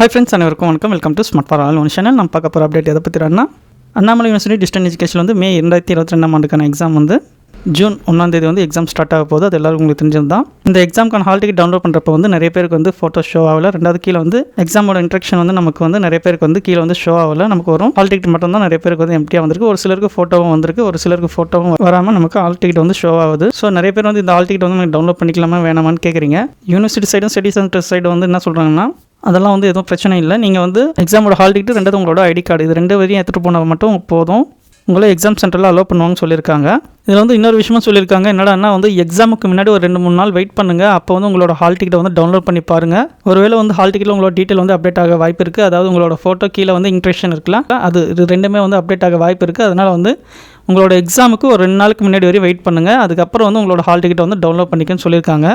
High friends அனைவருக்கும் வணக்கம். Welcome to smart for all one channel நம்ம பார்க்க போகிற அப்டேட் எதை பற்றினா அண்ணாமலை யூனிவர்சிட்டி டிஸ்டன்ஸ் எஜுகேஷன் வந்து மே இரண்டாயிரத்தி இருபத்தி ரெண்டாம் ஆண்டுக்கான எக்ஸாம் வந்து ஜூன் ஒன்றாம் தேதி வந்து எக்ஸாம் ஸ்டார்ட் ஆக போகுது. அது எல்லாருக்கும் உங்களுக்கு தெரிஞ்சது தான் இந்த எக்ஸாம்க்கான ஹால் டிக்கெட் டவுன்லோட் பண்ணுறப்ப வந்து நிறைய பேருக்கு வந்து ஃபோட்டோ ஷோ ஆகல. ரெண்டாவது கீழே வந்து எக்ஸாமோட இன்ட்ரக்ஷன் வந்து நமக்கு வந்து நிறைய பேருக்கு வந்து கீழே வந்து ஷோ ஆகல. நமக்கு வரும். ஹால் டிக்கெட் மட்டும் தான் நிறைய பேருக்கு வந்து எம்டியாக வந்திருக்கு. ஒரு சிலருக்கு ஃபோட்டோவும் வந்திருக்கு. ஒரு சிலருக்கு ஃபோட்டோவும் வராமல் நமக்கு ஹால் டிக்கெட் வந்து ஷோ ஆகுது. ஸோ நிறைய பேர் வந்து இந்த ஹால் டிக்கெட் வந்து நமக்கு டவுன்லோட் பண்ணிக்கலாமா வேணாமான்னு கேட்குறீங்க யூனிவர்சிட்டி சைடும் ஸ்டடி சென்டர் சைடு வந்து என்ன சொல்கிறாங்கன்னா அதெல்லாம் வந்து எதுவும் பிரச்சனை இல்லை. நீங்கள் வந்து எக்ஸாமோட ஹால் டிக்கெட் ரெண்டாவது உங்களோட ஐடி கார்டு இது ரெண்டு வரையும் எடுத்துகிட்டு போனால் மட்டும் போதும். உங்களை எக்ஸாம் சென்டரில் அலோவ் பண்ணுவாங்கன்னு சொல்லியிருக்காங்க. இதில் வந்து இன்னொரு விஷயமும் சொல்லியிருக்காங்க. என்னடா வந்து எக்ஸாமுக்கு முன்னாடி ஒரு ரெண்டு மூணு நாள் வெயிட் பண்ணுங்கள் அப்போ வந்து உங்களோட ஹால் டிக்கெட்டை வந்து டவுன்லோட் பண்ணி பாருங்கள் ஒருவேளை வந்து ஹால் டிக்கெட்டில் உங்களோட டீட்டெயில் வந்து அப்டேட் ஆக வாய்ப்பு இருக்குது அதாவது உங்களோட ஃபோட்டோ கீழே வந்து இன்ட்ரெஷன் இருக்கலாம். அது இது ரெண்டுமே வந்து அப்டேட் ஆக வாய்ப்பு இருக்குது அதனால் வந்து உங்களோட எக்ஸாமுக்கு ஒரு ரெண்டு நாளுக்கு முன்னாடி வரையும் வெயிட் பண்ணுங்கள் அதுக்கப்புறம் வந்து உங்களோட ஹால் டிக்கெட் வந்து டவுன்லோட் பண்ணிக்கன்னு சொல்லியிருக்காங்க.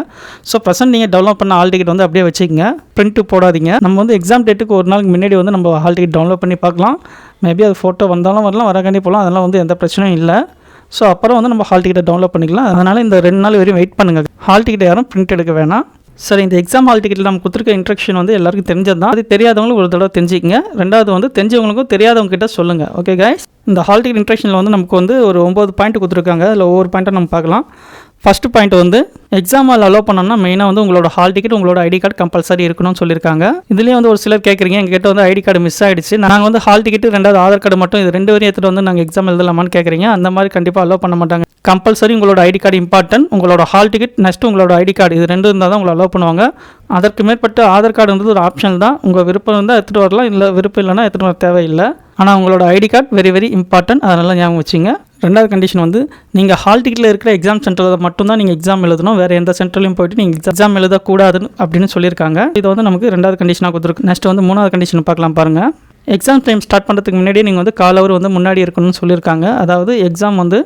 ஸோ ப்ரெசென்ட் நீங்கள் டவுன்லோட் பண்ண ஹால் டிக்கெட் வந்து அப்படியே வச்சுக்கோங்க. பிரிண்ட்டு போடாதீங்க. நம்ம வந்து எக்ஸாம் டேட்டுக்கு ஒரு நாளுக்கு முன்னாடி வந்து நம்ம ஹால் டிக்கெட் டவுன்லோட் பண்ணி பார்க்கலாம். மேபி அது ஃபோட்டோ வந்தாலும் வரலாம் வரக்காண்டி போகலாம். அதெல்லாம் வந்து எந்த பிரச்சனையும் இல்லை. ஸோ அப்புறம் வந்து நம்ம ஹால் டிக்கெட்டை டவுன்லோட் பண்ணிக்கலாம். அதனால் இந்த ரெண்டு நாள் வரையும் வெயிட் பண்ணுங்கள் ஹால் டிக்கெட் யாரும் பிரிண்ட் எடுக்க வேணாம். சரி இந்த எக்ஸாம் ஹால் டிக்கெட்டில் நம்ம கொடுத்துருக்க இன்ட்ரக்ஷன் வந்து எல்லாருக்கும் தெரிஞ்சது தான் அது தெரியாதவங்களும் ஒரு தடவை தெரிஞ்சிக்கங்க. ரெண்டாவது வந்து தெரிஞ்சவங்களுக்கும் தெரியாதவங்க கிட்ட சொல்லுங்கள் ஓகே கைஸ் இந்த ஹால் டிக்கெட் இன்ட்ரக்ஷனில் வந்து நமக்கு வந்து ஒரு ஒம்பது பாயிண்ட் கொடுத்துருக்காங்க. அதில் ஒவ்வொரு பாயிண்ட்டை நம்ம பார்க்கலாம். ஃபஸ்ட்டு பாயிண்ட் வந்து எக்ஸாம் ஹால் அலோவ் பண்ணோம்னா மெயினாக வந்து உங்களோட ஹால் டிக்கெட் உங்களோட ஐடி கார்டு கம்பல்சரி இருக்கணும்னு சொல்லியிருக்காங்க இதுலேயே வந்து ஒரு சிலர் கேட்குறீங்க எங்ககிட்ட வந்து ஐடி கார்டு மிஸ் ஆகிடுச்சு நாங்கள் வந்து ஹால் டிக்கெட் ரெண்டாவது ஆதார் கார்டு மட்டும் இது ரெண்டு வரையும் எடுத்துகிட்டு வந்து நாங்கள் எக்ஸாம் எழுதலாமான்னு கேட்குறீங்க அந்த மாதிரி கண்டிப்பாக அலோவ் பண்ண மாட்டாங்க. கம்பல்சரி உங்களோட ஐடி கார்டு இம்பார்ட்டன்ட் உங்களோட ஹால் டிக்கெட் நெக்ஸ்ட் உங்களோட ஐடி கார்டு இது ரெண்டு இருந்தால் தான் உங்களை அலோவ் பண்ணுவாங்க. அதற்கு மேற்பட்ட ஆதார் கார்டுன்றது ஒரு ஆப்ஷன் தான். உங்கள் விருப்பம் இருந்தால் எடுத்துகிட்டு வரலாம் இல்லை விருப்பம் இல்லைன்னா எடுத்துகிட்டு வர தேவையில்லை. ஆனால் உங்களோட ID card very very important அதனால் ஞாபகம் வச்சுங்க. ரெண்டாவது கண்டிஷன் வந்து நீங்கள் ஹால் டிக்கெட்டில் இருக்கிற எக்ஸாம் சென்டரில் மட்டும்தான் நீங்கள் எக்ஸாம் எழுதணும். வேறு எந்த சென்டர்லையும் போயிட்டு நீங்கள் எக்ஸாம் எழுதக்கூடாதுன்னு அப்படின்னு சொல்லியிருக்காங்க. இது வந்து நமக்கு ரெண்டாவது கண்டிஷனாக கொடுத்துருக்கு. நெக்ஸ்ட் வந்து மூணாவது கண்டிஷன் பார்க்கலாம் பாருங்கள் எக்ஸாம் டைம் ஸ்டார்ட் பண்ணுறதுக்கு முன்னாடியே நீங்கள் வந்து கால் அவர் வந்து முன்னாடி இருக்கணும்னு சொல்லியிருக்காங்க. அதாவது எக்ஸாம் வந்து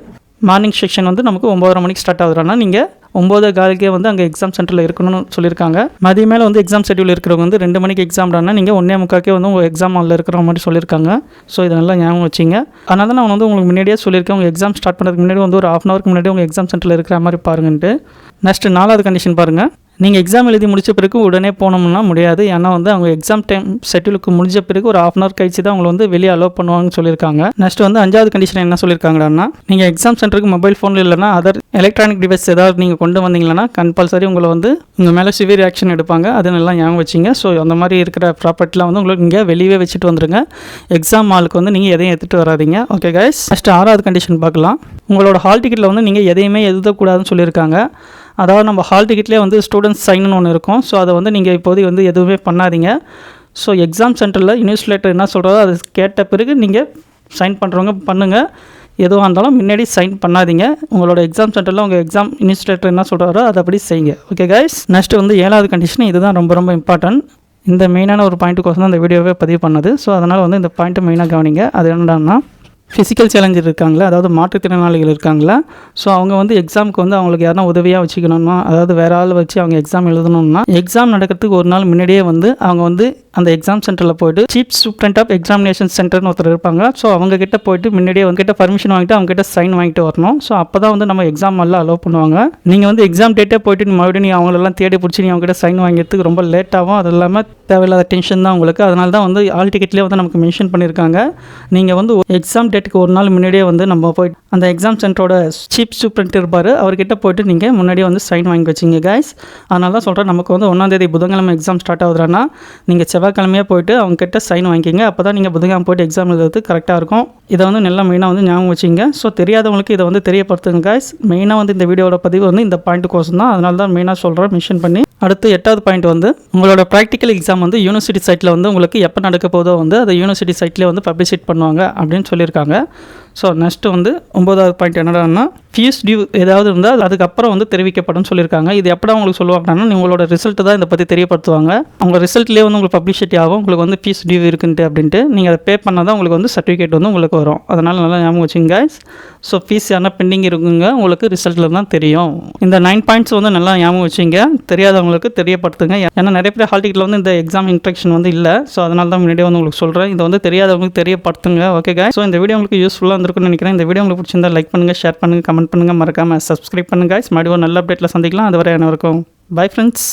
மார்னிங் செக்ஷன் வந்து நமக்கு ஒம்பதரை மணிக்கு ஸ்டார்ட் ஆகுதுன்னா நீங்கள் ஒம்பது காலுக்கே வந்து அங்கே எக்ஸாம் சென்டரில் இருக்கணும்னு சொல்லியிருக்காங்க. மதிய மேலே வந்து எக்ஸாம் ஷெட்யூல் இருக்கிறவங்க வந்து ரெண்டு மணிக்கு எக்ஸாம் டானா நீங்கள் ஒன்றே முக்காக்கே வந்து உங்கள் எக்ஸாம் ஹாலில் இருக்கிற மாதிரி சொல்லியிருக்காங்க. ஸோ இதை நல்லா ஞாபகம் வச்சிங்க. அதனால தான் நான் வந்து உங்களுக்கு முன்னாடியே சொல்லியிருக்கேன். உங்கள் எக்ஸாம் ஸ்டார்ட் பண்ணுறதுக்கு முன்னாடி வந்து ஒரு ஆஃப் அன் ஹவருக்கு முன்னாடி உங்கள் எக்ஸாம் சென்டரில் இருக்கிற மாதிரி பாருங்கன்ட்டு. நெக்ஸ்ட் நாலாவது கண்டிஷன் பாருங்கள் நீங்கள் எக்ஸாம் எழுதி முடிச்ச பிறகு உடனே போனோம்னா முடியாது. ஏன்னா வந்து அவங்க எக்ஸாம் டைம் ஷெட்யூலுக்கு முடிஞ்ச பிறகு ஒரு ஆஃப் அன் ஹவர் கழிச்சு தான் உங்களை வந்து வெளியே அலோவ் பண்ணுவாங்கன்னு சொல்லியிருக்காங்க. நெக்ஸ்ட் வந்து அஞ்சாவது கண்டிஷன் என்ன சொல்லியிருக்காங்கன்னா நீங்கள் எக்ஸாம் சென்டருக்கு மொபைல் ஃபோன் இல்லைனா அதர் எலக்ட்ரானிக் டிவைஸ் ஏதாவது நீங்கள் கொண்டு வந்தீங்கன்னா கம்பல்சரி உங்களை வந்து உங்கள் மேலே சிவியர் ஆக்ஷன் எடுப்பாங்க. அது நல்லா ஞாபகம் வச்சிங்க. ஸோ அந்த மாதிரி இருக்கிற ப்ராப்பர்ட்டிலாம் வந்து உங்களுக்கு இங்கே வெளியே வச்சுட்டு வந்துருங்க. எக்ஸாம் ஹாலுக்கு வந்து நீங்கள் எதையும் எடுத்துகிட்டு வராதீங்க. ஓகே கைஸ் ஃபஸ்ட்டு ஆறாவது கண்டிஷன் பார்க்கலாம். உங்களோட ஹால் டிக்கெட்டில் வந்து நீங்கள் எதையுமே எழுதக்கூடாதுன்னு சொல்லியிருக்காங்க. அதாவது நம்ம ஹால் டிக்கெட்லேயே வந்து ஸ்டூடெண்ட்ஸ் சைன்னு ஒன்று இருக்கும். ஸோ அதை வந்து நீங்கள் இப்போதைக்கு வந்து எதுவுமே பண்ணாதீங்க. ஸோ எக்ஸாம் சென்டரில் இன்விஸ்லேட்டர் என்ன சொல்கிறதோ அது கேட்ட பிறகு நீங்கள் சைன் பண்ணுறவங்க பண்ணுங்கள் எதுவாக இருந்தாலும் முன்னாடி சைன் பண்ணாதீங்க. உங்களோட எக்ஸாம் சென்டரில் உங்கள் எக்ஸாம் இன்விஸ்லேட்டர் என்ன சொல்கிறாரோ அதை அப்படி செய்யுங்க. ஓகே கைஸ் நெக்ஸ்ட் வந்து ஏழாவது கண்டிஷன் இதுதான் ரொம்ப ரொம்ப இம்பார்ட்டன்ட் இந்த மெயினான ஒரு பாயிண்ட்டுக்கோசம் தான் இந்த வீடியோவே பதிவு பண்ணது. ஸோ அதனால் வந்து இந்த பாயிண்ட்டை மெயினாக கவனிங்க. அது என்னடான்னா ஃபிசிக்கல் சேலஞ்சர் இருக்காங்களா? அதாவது மாற்றுத்திறனாளிகள் இருக்காங்களா? ஸோ அவங்க வந்து எக்ஸாமுக்கு வந்து அவங்களுக்கு யாருனா உதவியாக வச்சுக்கணும்னா அதாவது வேற ஆள் வச்சு அவங்க எக்ஸாம் எழுதணும்னா எக்ஸாம் நடக்கிறதுக்கு ஒரு நாள் முன்னாடியே வந்து அவங்க வந்து அந்த எக்ஸாம் சென்டரில் போயிட்டு சீஃப் சூப்ரண்ட் ஆஃப் எக்ஸாமினேஷன் சென்டர்னு ஒருத்தர் இருப்பாங்க. ஸோ அவங்க கிட்ட போயிட்டு முன்னாடியே அவங்க கிட்ட பர்மிஷன் வாங்கிட்டு அவங்க கிட்ட சைன் வாங்கிட்டு வரணும். ஸோ அப்போ தான் வந்து நம்ம எக்ஸாம் எல்லாம் அலோவ் பண்ணுவாங்க. நீங்கள் வந்து எக்ஸாம் டேட்டே போயிட்டு மறுபடியும் நீ அவங்களெல்லாம் தேடி பிடிச்சி நீ அவங்க கிட்ட சைன் வாங்கிறதுக்கு ரொம்ப லேட் ஆகும். அது இல்லாமல் தேவையில்லாத டென்ஷன் தான் உங்களுக்கு. அதனால தான் வந்து ஆல் டிக்கெட்லேயே வந்து நமக்கு மென்ஷன் பண்ணியிருக்காங்க நீங்கள் வந்து எக்ஸாம் டேட்டுக்கு ஒரு நாள் முன்னாடியே வந்து நம்ம போய் அந்த எக்ஸாம் சென்டரோட சீஃப் சூப்ரண்ட் இருப்பார். அவர்கிட்ட போயிட்டு நீங்கள் முன்னாடியே வந்து சைன் வாங்கி வச்சிங்க கைஸ் அதனால தான் சொல்கிறேன் நமக்கு வந்து ஒன்றாந்தேதி புதன்கிழமை எக்ஸாம் ஸ்டார்ட் ஆகுதுன்னா நீங்கள் செவ்வாய்க்கிழமையே போயிட்டு அவங்க கிட்ட சைன் வாங்கிக்கிங்க. அப்போ தான் நீங்கள் புதன்கிழமை போயிட்டு எக்ஸாம் எழுதுறது கரெக்டாக இருக்கும். இதை வந்து நல்லா மெயினாக வந்து ஞாபகம் வச்சிங்க ஸோ தெரியாதவங்களுக்கு இதை வந்து தெரியப்படுத்துங்க காய்ஸ் மெயினாக வந்து இந்த வீடியோட பதிவு வந்து இந்த பாயிண்ட்டுக்கோசம் தான் அதனால தான் மெயினாக சொல்கிறேன் மிஷன் பண்ணி. அடுத்து எட்டாவது பாயிண்ட் வந்து உங்களோட ப்ராக்டிக்கல் எக்ஸாம் வந்து யூனிவர்சிட்டி சைட்டில் வந்து உங்களுக்கு எப்போ நடக்க போதோ வந்து அதை யூனிவர்சிட்டி சைட்லேயே வந்து பப்ளிஷேட் பண்ணுவாங்க அப்படின்னு சொல்லியிருக்காங்க. ஸோ நெக்ஸ்ட்டு வந்து ஒம்பதாவது பாயிண்ட் என்னடான்னா ஃபீஸ் டியூ ஏதாவது இருந்தால் அதுக்கப்புறம் வந்து தெரிவிக்கப்படும் சொல்லியிருக்காங்க. இது எப்படா உங்களுக்கு சொல்லுவாங்கன்னா உங்களோட ரிசல்ட்டு தான் இதை பற்றி தெரியப்படுத்துவாங்க. அவங்க ரிசல்ட்லேயே வந்து உங்களுக்கு பப்ளிசிட்டி ஆகும். உங்களுக்கு வந்து ஃபீஸ் டியூ இருக்குன்ட்டு அப்படின்ட்டு நீங்கள் அதை பே பண்ணால் தான் உங்களுக்கு வந்து சர்டிஃபிகேட் வந்து உங்களுக்கு வரும். அதனால் நல்லா ஞாபகம் வச்சுங்க ஸோ ஃபீஸ் யாரா பெண்டிங் இருக்குங்க உங்களுக்கு ரிசல்ட்டில் தான் தெரியும். இந்த நைன் பாயிண்ட்ஸ் வந்து நல்லா ஞாபகம் வச்சுங்க. தெரியாதவங்களுக்கு தெரியப்படுத்துங்க. ஏன்னா நிறைய பேர் ஹால் டிக்கெட்டில் வந்து இந்த எக்ஸாம் இன்ட்ரக்ஷன் வந்து இல்லை. ஸோ அதனால தான் முன்னாடியே வந்து உங்களுக்கு சொல்கிறேன் இதை வந்து தெரியாதவங்களுக்கு தெரியப்படுத்துங்க. Okay guys. ஸோ இந்த வீடியோ உங்களுக்கு யூஸ்ஃபுல்லாக இருந்திருக்கும்னு நினைக்கிறேன். இந்த வீடியோ உங்களுக்கு பிடிச்சிருந்தா லைக் பண்ணுங்கள் ஷேர் பண்ணுங்கள் கமெண்ட் பண்ணுங்கள் மறக்காமல் சப்ஸ்கிரைப் பண்ணுங்கள் guys. மறுபடியும் நல்ல அப்டேட்டில் சந்திக்கலாம். அதுவரை அனைவருக்கும் பை ஃப்ரெண்ட்ஸ்